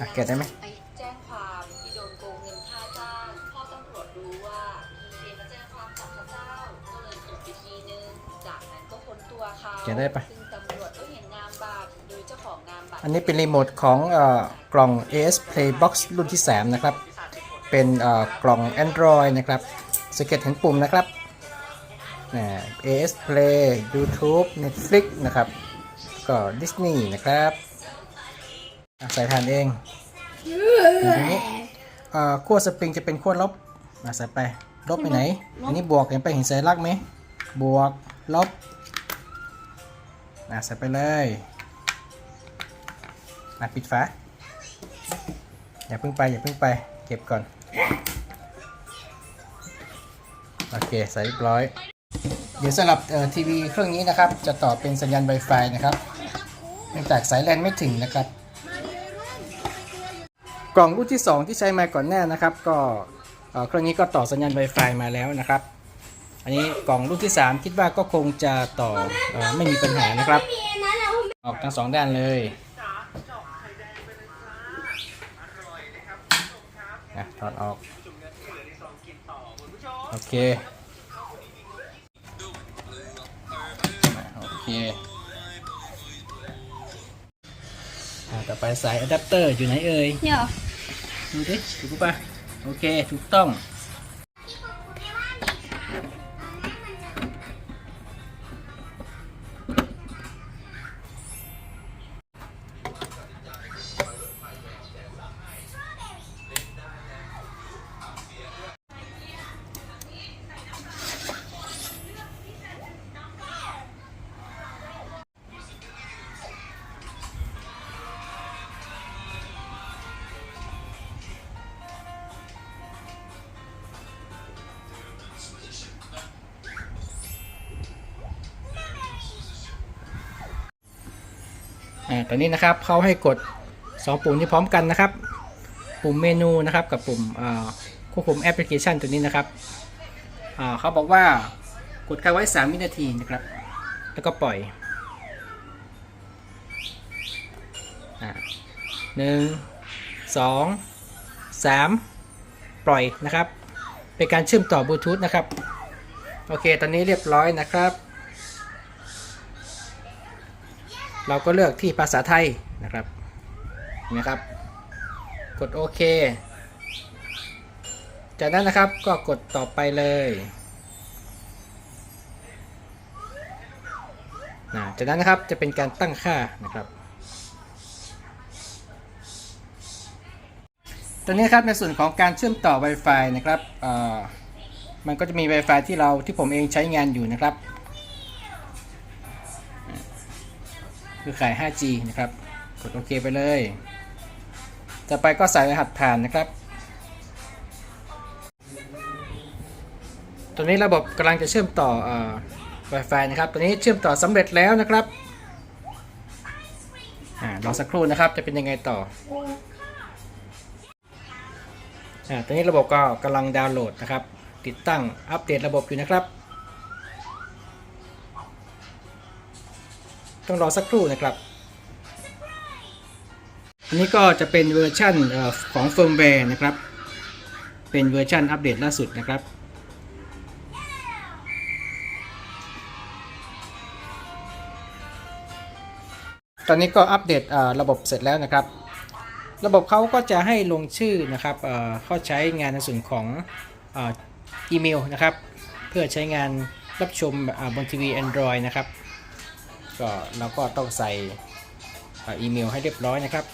อะแกะได้ไหมไปแจ้งความที่โดนโกงเงินค่าจ้างพอตำรวจรู้ว่ามีเคมาแจ้งความกับพระเจ้า ก็เลยตรวจไปทีนึง จากนั้นก็ค้นตัวเขาแกะได้ปะ ซึ่งตำรวจก็เห็นนามบัตรโดยเจ้าของนามบัตร อันนี้เป็นรีโมทของเอ่อกล่อง AS Play Box รุ่นที่ 3 นะครับ เป็นเอ่อกล่อง Android นะครับสเก็ตเห็นปุ่มนะครับอ่า AS Play YouTube Netflix นะครับ ก็ Disney นะครับ อะใส่ทานเองอยู่ตรงนี้เอ่อขั้วสปริงจะเป็นขั้วลบอะใส่ไปลบไปไหน อันนี้บวกเห็นไปเห็นสัญลักษณ์ไหมบวกลบอะใส่ไปเลยอะปิดฝาอย่าเพิ่งไปอย่าเพิ่งไปเก็บก่อน โอเค ใส่เรียบร้อย เดี๋ยวสำหรับเอ่อทีวีเครื่องนี้นะครับ จะต่อเป็นสัญญาณ Wi-Fi นะครับเนื่องจากสายแลนไม่ถึงนะครับ กล่องรุ่นที่ 2 ที่ใช้มาก่อนหน้านะครับ ก็เครื่องนี้ก็ต่อสัญญาณ Wi-Fi มาแล้วนะครับ อันนี้กล่องรุ่นที่ 3 คิดว่าก็คงจะต่ออไม่มีปัญหานะครับ ออกทั้งสองด้านเลยอะถอดออก โอเค โอเคต่อไปสายอะแดปเตอร์อยู่ไหนเอ่ยเนี่ย ดูดิถูกปะโอเค ถูกต้อง อ่าตอนนี้นะครับเขาให้กด 2 ปุ่มนี้พร้อมกันนะครับ ปุ่มเมนูนะครับกับปุ่มควบคุมแอปพลิเคชันตัวนี้นะครับเขาบอกว่ากดค้างไว้ 3 วินาทีนะครับ แล้วก็ปล่อยหนึ่งสองสามปล่อยนะครับ เป็นการเชื่อมต่อบลูทูธนะครับ โอเค ตอนนี้เรียบร้อยนะครับ เราก็เลือกที่ภาษาไทยนะครับนะครับ กดโอเค จากนั้นนะครับก็กดต่อไปเลยนะจากนั้นนะครับจะเป็นการตั้งค่านะครับ ตอนนี้ครับในส่วนของการเชื่อมต่อ Wi-Fi นะครับอ่อมันก็จะมี Wi-Fi ที่เราที่ผมเองใช้งานอยู่นะครับ คือขาย 5G นะครับ กดโอเคไปเลย ต่อไปก็ใส่รหัสผ่านนะครับตัวนี้ระบบกำลังจะเชื่อมต่ออ Wi-Fi นะครับตัวนี้เชื่อมต่อสำเร็จแล้วนะครับอ่ารอสักครู่นะครับจะเป็นยังไงต่ออ่าตอนนี้ระบบก็กำลังดาวน์โหลดนะครับ ติดตั้งอัปเดตระบบอยู่นะครับ ต้องรอสักครู่นะครับ อันนี้ก็จะเป็นเวอร์ชั่นของเฟิร์มแวร์นะครับ เป็นเวอร์ชั่นอัปเดตล่าสุดนะครับตอนนี้ก็อัปเดตระบบเสร็จแล้วนะครับ ระบบเขาก็จะให้ลงชื่อนะครับเข้าใช้งานในส่วนของอีเมลนะครับ เพื่อใช้งานรับชมบนทีวี Android นะครับ ก็เราก็ต้องใส่อีเมลให้เรียบร้อยนะครับ